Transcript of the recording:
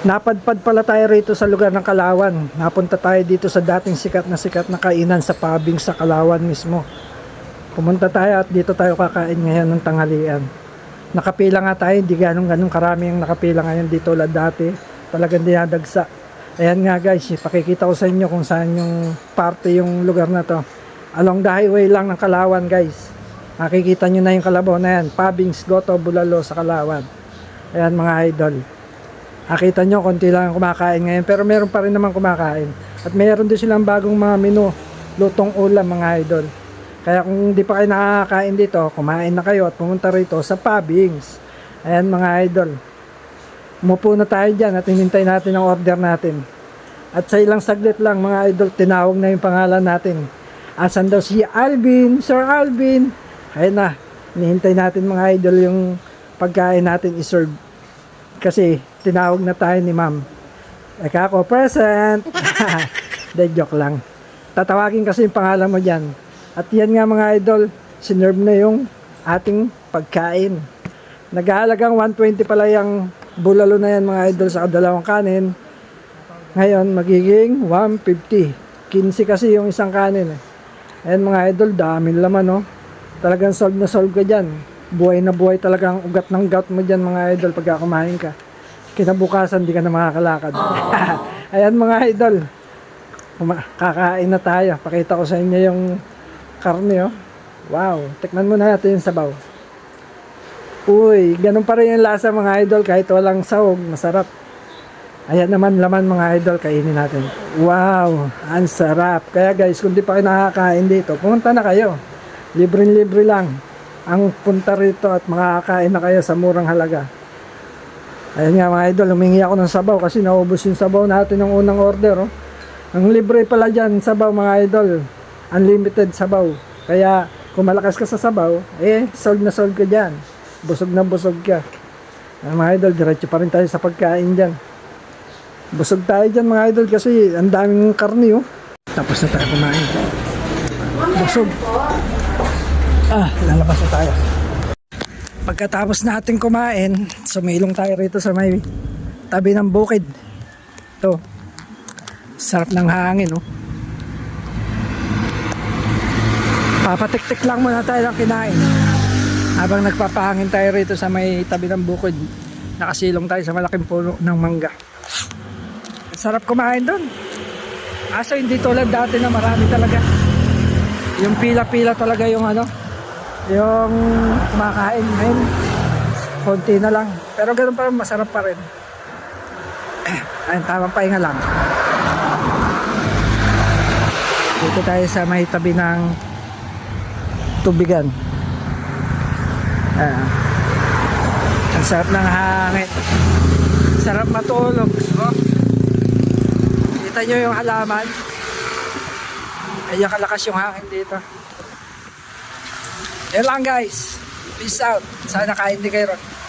Napadpad pala tayo rito sa lugar ng Kalawan. Napunta tayo dito sa dating sikat na sikat na kainan sa pabing sa Kalawan mismo. Pumunta tayo at dito tayo kakain ngayon ng tanghalian. Nakapila nga tayo, hindi ganong ganong karami ang nakapila ngayon dito ulit dati. Talagang dinadagsa. Ayan nga guys, pakikita ko sa inyo kung saan yung parte yung lugar na to. Along the highway lang ng Kalawan guys. Nakikita nyo na yung kalabaw na yan. Pabings, Goto, Bulalo sa Kalawan. Ayan mga idol. Nakita nyo, konti lang ang kumakain ngayon. Pero meron pa rin naman kumakain. At meron din silang bagong mga menu. Lutong ulam mga idol. Kaya kung hindi pa kayo nakakain dito, kumain na kayo at pumunta rito sa Pabings. Ayan mga idol. Umupo na tayo dyan at hinintay natin ang order natin. At sa ilang saglit lang mga idol, tinawag na yung pangalan natin. Asan daw si Alvin? Sir Alvin? Ayun na, hinihintay natin mga idol yung pagkain natin iserve. Kasi tinawag na tayo ni ma'am. Eka ako, present! De, joke lang. Tatawagin kasi yung pangalan mo dyan. At yan nga mga idol, sinerve na yung ating pagkain. Naghahalagang 120 pala yung bulalo na yan mga idol sa dalawang kanin. Ngayon, magiging 150. 15 kasi yung isang kanin eh. Ayan mga idol, daming laman no. Talagang solve na solve ka dyan. Buhay na buhay talaga ang ugat ng gout mo dyan mga idol pagka kumain ka. Kinabukasan, di ka na makakalakad. Ayan mga idol. Kakain na tayo. Pakita ko sa inyo yung karne oh. Wow, tikman muna natin yung sabaw. Uy, ganun pa rin yung lasa mga idol kahit walang sahog, masarap. Ayan naman laman mga idol, kainin natin. Wow, ang sarap. Kaya guys, kung di pa kayo nakakain dito, pumunta na kayo. Libre-libre lang ang punta rito at makakain na kayo sa murang halaga. Ayan nga mga idol, humingi ako ng sabaw kasi naubos yung sabaw natin ng unang order. Oh. Ang libre pala dyan, sabaw mga idol. Unlimited sabaw. Kaya kung malakas ka sa sabaw, eh, sold na sold ka dyan. Busog na busog ka. Ayan, mga idol, diretso pa rin tayo sa pagkain dyan. Busog tayo dyan mga idol kasi ang daming karni oh. Tapos na tayo kumain. Busog. Ah, lalabas na tayo. Pagkatapos natin kumain, sumilong tayo rito sa may tabi ng bukid. Ito. Sarap ng hangin oh. Papatik-tik lang muna tayo ng kinain. Habang nagpapahangin tayo rito sa may tabi ng bukid. Nakasilong tayo sa malaking puno ng mangga. Sarap kumain doon. Aso hindi tulad dati na marami talaga. Yung pila-pila talaga yung ano, yung kumakain ngayon. Konti na lang. Pero ganoon pa rin, masarap pa rin. Ayun, tamang pahinga lang. Dito tayo sa may tabi ng tubigan. Ayan. Ang sarap ng hangin. Sarap matulog. Oh. Kita nyo yung halaman. Ayan kalakas yung hangin dito. Yan lang guys. Peace out. Sana kain din kayo ron.